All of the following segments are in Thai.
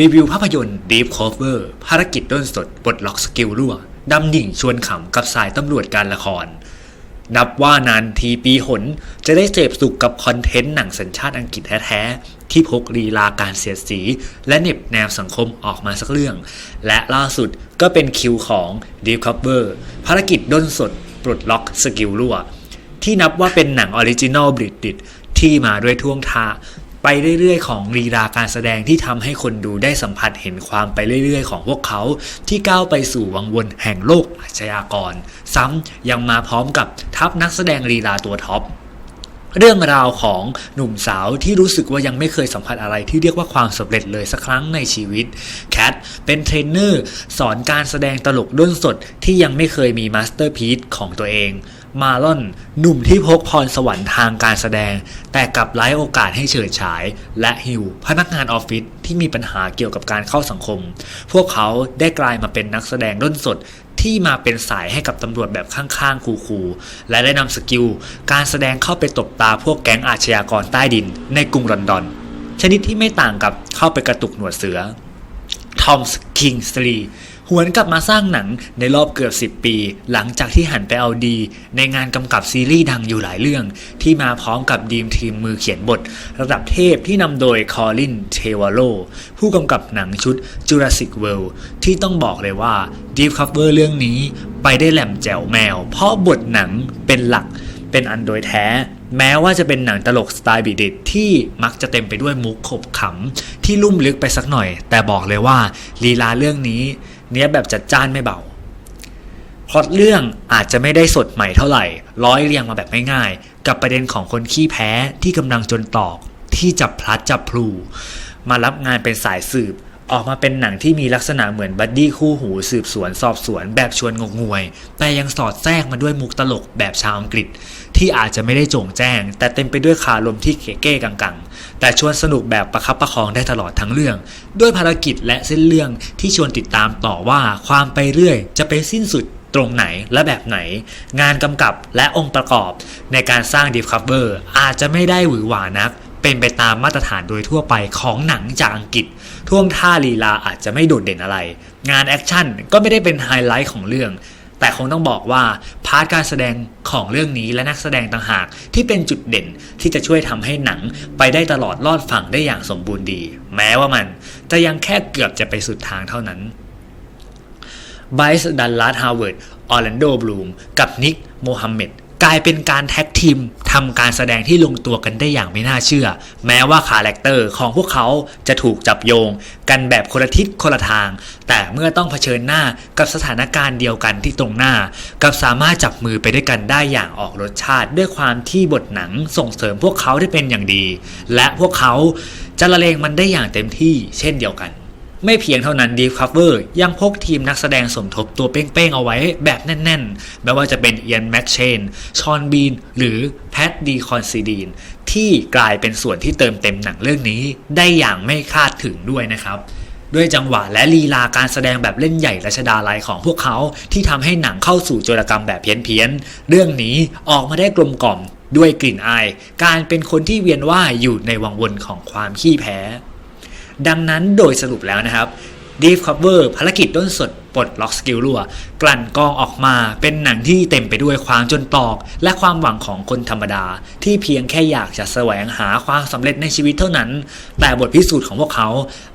รีวิวภาพยนตร์ Deep Cover ภารกิจด้นสดปลดล็อกสกิลรั่วดำดิ่งชวนขำกับสายตำรวจการละคร นับว่านานทีปีหน จะได้เสพสุขกับคอนเทนต์หนังสัญชาติอังกฤษแท้ๆ ที่พกลีลาการเสียดสี และเน็บแนวสังคมออกมาสักเรื่อง และล่าสุดก็เป็นคิวของ Deep Cover ภารกิจด้นสดปลดล็อกสกิลรั่วที่นับว่าเป็นหนังออริจินอลบริติชที่มาด้วยท่วงท่า ไปเรื่อยๆ ของลีลาการแสดงที่ทำให้คนดูได้สัมผัสเห็นความไปเรื่อยๆ ของพวกเขาที่ก้าวไปสู่วังวนแห่งโลกอาชญากร ซ้ำยังมาพร้อมกับทัพนักแสดงลีลาตัวท็อปเรื่องราวของหนุ่มสาวที่รู้สึกว่ายังไม่เคยสัมผัสอะไรที่เรียกว่าความสำเร็จเลยสักครั้งในชีวิตแคทเป็นเทรนเนอร์สอนการแสดงตลกด้นสดที่ยังไม่เคยมีมาสเตอร์พีซของตัวเอง มาลอนหนุ่มที่พกพรสวรรค์ทางการแสดง แต่กลับไร้โอกาสให้เฉิดฉาย และฮิวพนักงานออฟฟิศที่มีปัญหาเกี่ยวกับการเข้าสังคม พวกเขาได้กลายมาเป็นนักแสดงด้นสดที่มาเป็นสายให้กับตำรวจแบบข้างๆคูๆและได้นำสกิล การแสดงเข้าไปตบตาพวกแก๊งอาชญากรใต้ดินในกรุงลอนดอน ชนิดที่ไม่ต่างกับเข้าไปกระตุกหนวดเสือทอมส์คิงสลี หวนกลับมาสร้างหนังในรอบเกือบ 10 ปี หลังจากที่หันไปเอาดี ในงานกำกับซีรีส์ดังอยู่หลายเรื่อง ที่มาพร้อมกับดีมทีมมือเขียนบท ระดับเทพที่นำโดยคอลินเทวาโลผู้กำกับหนังชุด Jurassic World ที่ต้องบอกเลยว่า Deep Cover เรื่องนี้ไปได้แหลมแจ๋วแมว เพราะบทหนังเป็นหลักเป็นอันโดยแท้ แม้ว่าจะเป็นหนังตลกสไตล์บีดิตที่มักจะเต็มไปด้วยมุกขบขำที่ลุ่มลึกไปสักหน่อย แต่บอกเลยว่าลีลาเรื่องนี้ เนี้ยแบบจัดจ้านไม่เบาพล็อตเรื่องอาจจะไม่ได้สดใหม่เท่าไหร่ ร้อยเรียงมาแบบง่ายๆ กับประเด็นของคนขี้แพ้ที่กำลังจนตอก ที่จับพลัดจับพลู มารับงานเป็นสายสืบ ออกมาเป็นหนังที่มีลักษณะเหมือนบัดดี้คู่หูสืบสวนสอบสวนแบบชวนงงงวย แต่ยังสอดแทรกมาด้วยมุกตลกแบบชาวอังกฤษ ที่อาจจะไม่ได้โจ่งแจ้ง แต่เต็มไปด้วยคารมที่เก๋เก้กังๆ แต่ชวนสนุกแบบประคับประคองได้ตลอดทั้งเรื่อง ด้วยภารกิจและเส้นเรื่องที่ชวนติดตามต่อว่าความไปเรื่อย จะไปสิ้นสุดตรงไหนและแบบไหน งานกำกับและองค์ประกอบ ในการสร้าง Deep Cover อาจจะไม่ได้หวือหวานัก เป็นไปตามมาตรฐานโดยทั่วไปของหนังจากอังกฤษ ท่วงท่าลีลาอาจจะไม่โดดเด่นอะไร งานแอคชั่นก็ไม่ได้เป็นไฮไลท์ของเรื่อง แต่คงต้องบอกว่าพาร์ทการแสดงของเรื่องนี้และนักแสดงต่างหากที่เป็นจุดเด่นที่จะช่วยทำให้หนังไปได้ตลอดรอดฝั่งได้อย่างสมบูรณ์ดี แม้ว่ามันจะยังแค่เกือบจะไปสุดทางเท่านั้นไบส์ดันลาร์ดฮาวเวิร์ดออร์แลนโดบลูมกับนิกโมฮัมเหม็ด กลายเป็นการแท็กทีมทำการแสดงที่ลงตัวกันได้อย่างไม่น่าเชื่อ แม้ว่าคาแรคเตอร์ของพวกเขาจะถูกจับโยง กันแบบคนละทิศคนละทาง แต่เมื่อต้องเผชิญหน้ากับสถานการณ์เดียวกันที่ตรงหน้า กับสามารถจับมือไปด้วยกันได้อย่างออกรสชาติ ด้วยความที่บทหนังส่งเสริมพวกเขาได้เป็นอย่างดี และพวกเขาจะละเลงมันได้อย่างเต็มที่เช่นเดียวกัน ไม่เพียงเท่านั้น Deep Cover ยังพกทีมนักแสดงสมทบตัวเป้งๆเอาไว้แบบแน่นๆ ไม่ว่าจะเป็นเอียนแม็กเชน ชอนบีน หรือแพตดีคอนซีดีน ที่กลายเป็นส่วนที่เติมเต็มหนังเรื่องนี้ได้อย่างไม่คาดถึงด้วยนะครับด้วยจังหวะและลีลาการแสดงแบบเล่นใหญ่รัชดาลัยของพวกเขาที่ทำให้หนังเข้าสู่โจรกรรมแบบเพี้ยนๆ เรื่องนี้ออกมาได้กลมกล่อมด้วยกลิ่นอาย การเป็นคนที่เวียนว่ายอยู่ในวังวนของความขี้แพ้ ดังนั้นโดยสรุปแล้วนะครับ Deep Cover ภารกิจด้นสดปลดล็อกสกิลรั่ว กลั่นกองออกมาเป็นหนังที่เต็มไปด้วยความจนตอก และความหวังของคนธรรมดา ที่เพียงแค่อยากจะแสวงหาความสำเร็จในชีวิตเท่านั้น แต่บทพิสูจน์ของพวกเขา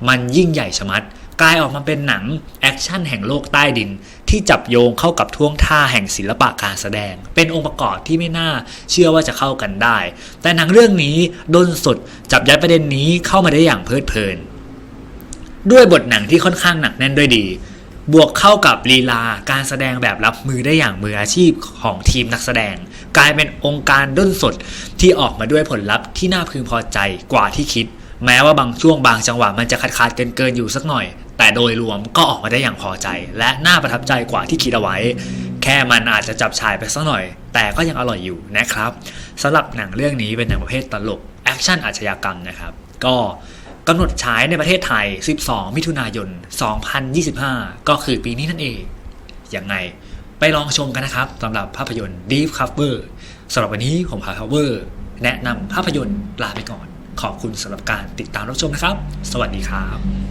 มันยิ่งใหญ่ชะมัด กลายออกมาเป็นหนังแอคชั่นแห่งโลกใต้ดิน ที่จับโยงเข้ากับท่วงท่าแห่งศิลปะการแสดง เป็นองค์ประกอบที่ไม่น่าเชื่อว่าจะเข้ากันได้ แต่หนังเรื่องนี้ด้นสดจับยัดประเด็นนี้เข้ามาได้อย่างเพลิดเพลิน ด้วยบทหนังที่ค่อนข้างหนักแน่นด้วยดี บวกเข้ากับลีลาการแสดงแบบรับมือได้อย่างมืออาชีพของทีมนักแสดง กลายเป็นองค์การด้นสดที่ออกมาด้วยผลลัพธ์ที่น่าพึงพอใจกว่าที่คิด แม้ว่าบางช่วงบางจังหวะมันจะขาดขาดเกินเกินๆอยู่สักหน่อย แต่โดยรวมก็ออกมาได้อย่างพอใจ และน่าประทับใจกว่าที่คิดเอาไว้ แค่มันอาจจะจับฉายไปสักหน่อย แต่ก็ยังอร่อยอยู่นะครับสำหรับหนังเรื่องนี้เป็นหนังประเภทตลกแอคชั่นอาชญากรรมนะครับ ก็ กำหนดฉายในประเทศไทย 12 มิถุนายน 2025 ก็คือปีนี้นั่นเอง ยังไงไปลองชมกันนะครับสำหรับภาพยนตร์ Deep Cover สำหรับวันนี้ผมพา Cover แนะนำภาพยนตร์ลาไปก่อน ขอบคุณสำหรับการติดตามรับชมนะครับ สวัสดีครับ